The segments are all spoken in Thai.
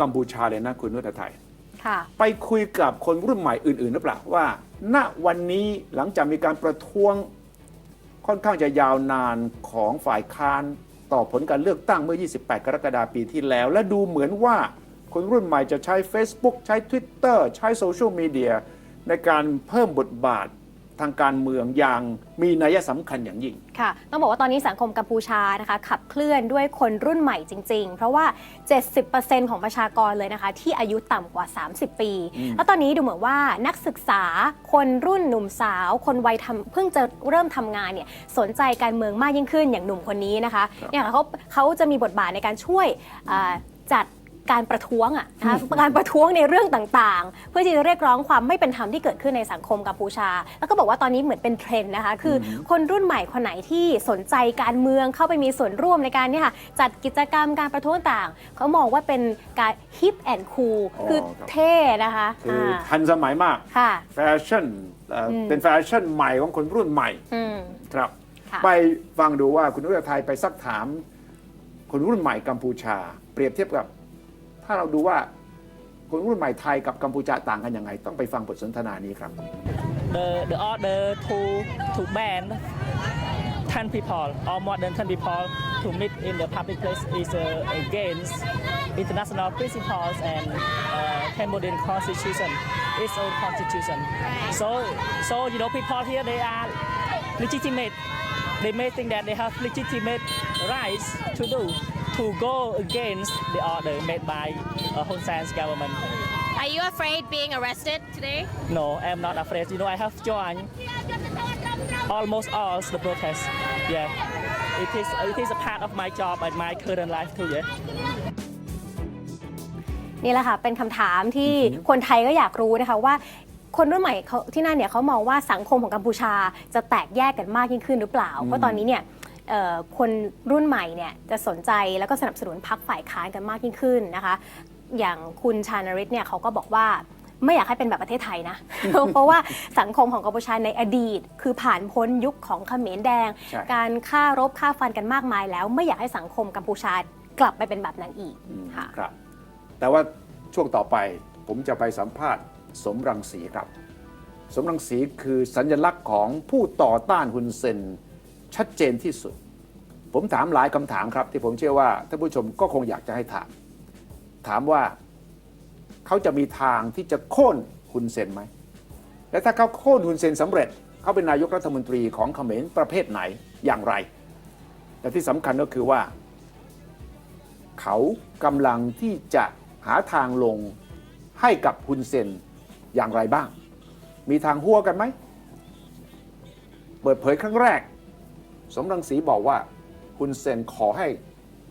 กัมพูชาเลยนะคุณนุชไทยค่ะไปคุยกับคนรุ่นใหม่อื่นๆหรือเปล่าว่า ณวันนี้หลังจากมีการประท้วงค่อนข้างจะยาวนานของฝ่ายค้านต่อผลการเลือกตั้งเมื่อ 28 กรกฎาคมปีที่แล้ว และดูเหมือนว่าคนรุ่นใหม่จะใช้ Facebook ใช้ Twitter ใช้โซเชียลมีเดียในการเพิ่มบทบาท ทางการเมืองอย่างมีนัยสำคัญอย่างยิ่ง ค่ะ ต้องบอกว่าตอนนี้สังคมกัมพูชานะคะขับเคลื่อนด้วยคนรุ่นใหม่จริง ๆ เพราะว่า 70%ของประชากรเลยนะคะ ที่อายุต่ำกว่า 30 ปี แล้วตอนนี้ดูเหมือนว่านักศึกษาคนรุ่นหนุ่มสาว คนวัยทำเพิ่งจะเริ่มทำงานเนี่ยสนใจการเมืองมากยิ่งขึ้นอย่างหนุ่มคนนี้นะคะครับเนี่ยเขาเขาจะมีบทบาทในการช่วยอ่าจัด การประท้วงอะนะคะการประท้วงในเรื่องต่างๆ เพื่อที่จะเรียกร้องความไม่เป็นธรรมที่เกิดขึ้นในสังคมกัมพูชา แล้วก็บอกว่าตอนนี้เหมือนเป็นเทรนด์นะคะ คืออคนรุ่นใหม่คนไหนที่สนใจการเมืองเข้าไปมีส่วนร่วมในการเนี่ยค่ะจัดกิจกรรมการประท้วงต่าง เขามองว่าเป็นการฮิปแอนด์คูลอ๋อคือครับเท่นะคะคืออ่าทันสมัยมากค่ะแฟชั่นเอ่ออมเป็นแฟชั่นใหม่ของคนรุ่นใหม่อืมครับค่ะไปฟังดูว่าคุณนุชไทยไปซักถามคนรุ่นใหม่กัมพูชา เปรียบเทียบกับถ้าเราดูว่าคนรุ่นใหม่ไทยกับกัมพูชาต่างกันยังไง ต้องไปฟังบทสนทนานี้ครับ the the order to to ban 10 people or more than 10 people to meet in the public place is uh, against international principles and uh, Cambodian constitution, its own constitution. So so you know people here they are legitimate. They may think that they have legitimate rights to do to go against the order made by uh, Hun Sen's government. Are you afraid being arrested today? No, I'm not afraid. You know, I have joined almost all the protests. Yeah, it is it is a part of my job and my current life too. Yeah. นี่แหละค่ะ เป็นคำถามที่คนไทยก็อยากรู้นะคะว่าคนรุ่นใหม่เขาที่นั่นเนี่ยเขามองว่าสังคมของกัมพูชาจะแตกแยกกันมากยิ่งขึ้นหรือเปล่า เพราะตอนนี้เนี่ยเอ่อ คนรุ่นใหม่เนี่ยจะสนใจแล้วก็สนับสนุนพรรคฝ่ายค้านกันมากยิ่งขึ้นนะคะ อย่างคุณชานริตเนี่ยเขาก็บอกว่าไม่อยากให้เป็นแบบประเทศไทยนะ เพราะว่าสังคมของกัมพูชาในอดีต คือผ่านพ้นยุคของเขมรแดงใช่การฆ่ารบฆ่าฟันกันมากมายแล้ว ไม่อยากให้สังคมกัมพูชากลับไปเป็นแบบนั้นอีกค่ะครับ แต่ว่าช่วงต่อไปผมจะไปสัมภาษณ์สมรังสีครับ สมรังสีคือสัญลักษณ์ของผู้ต่อต้านฮุนเซน ชัดเจนที่สุด ผมถามหลายคำถามครับ ที่ผมเชื่อว่าท่านผู้ชมก็คงอยากจะให้ถาม ถามว่าเขาจะมีทางที่จะโค่นฮุนเซนไหม และถ้าเขาโค่นฮุนเซนสำเร็จ เขาเป็นนายกรัฐมนตรีของเขมรประเภทไหนอย่างไรแต่ที่สำคัญก็คือว่า เขากำลังที่จะหาทางลงให้กับฮุนเซนอย่างไรบ้าง มีทางหัวกันไหม เปิดเผยครั้งแรก สมรังสีบอกว่าฮุนเซนขอให้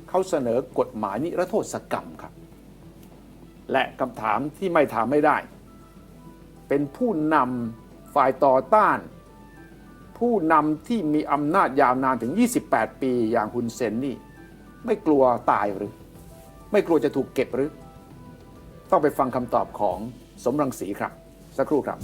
เขาเสนอกฎหมายนิรโทษกรรมครับ และคำถามที่ไม่ถามไม่ได้ เป็นผู้นำฝ่ายต่อต้าน ผู้นำที่มีอำนาจยาวนานถึง 28 ปีอย่างฮุนเซนนี่ ไม่กลัวตายหรือ ไม่กลัวจะถูกเก็บหรือ ต้องไปฟังคำตอบของสมรังสีครับ สักครู่ครับ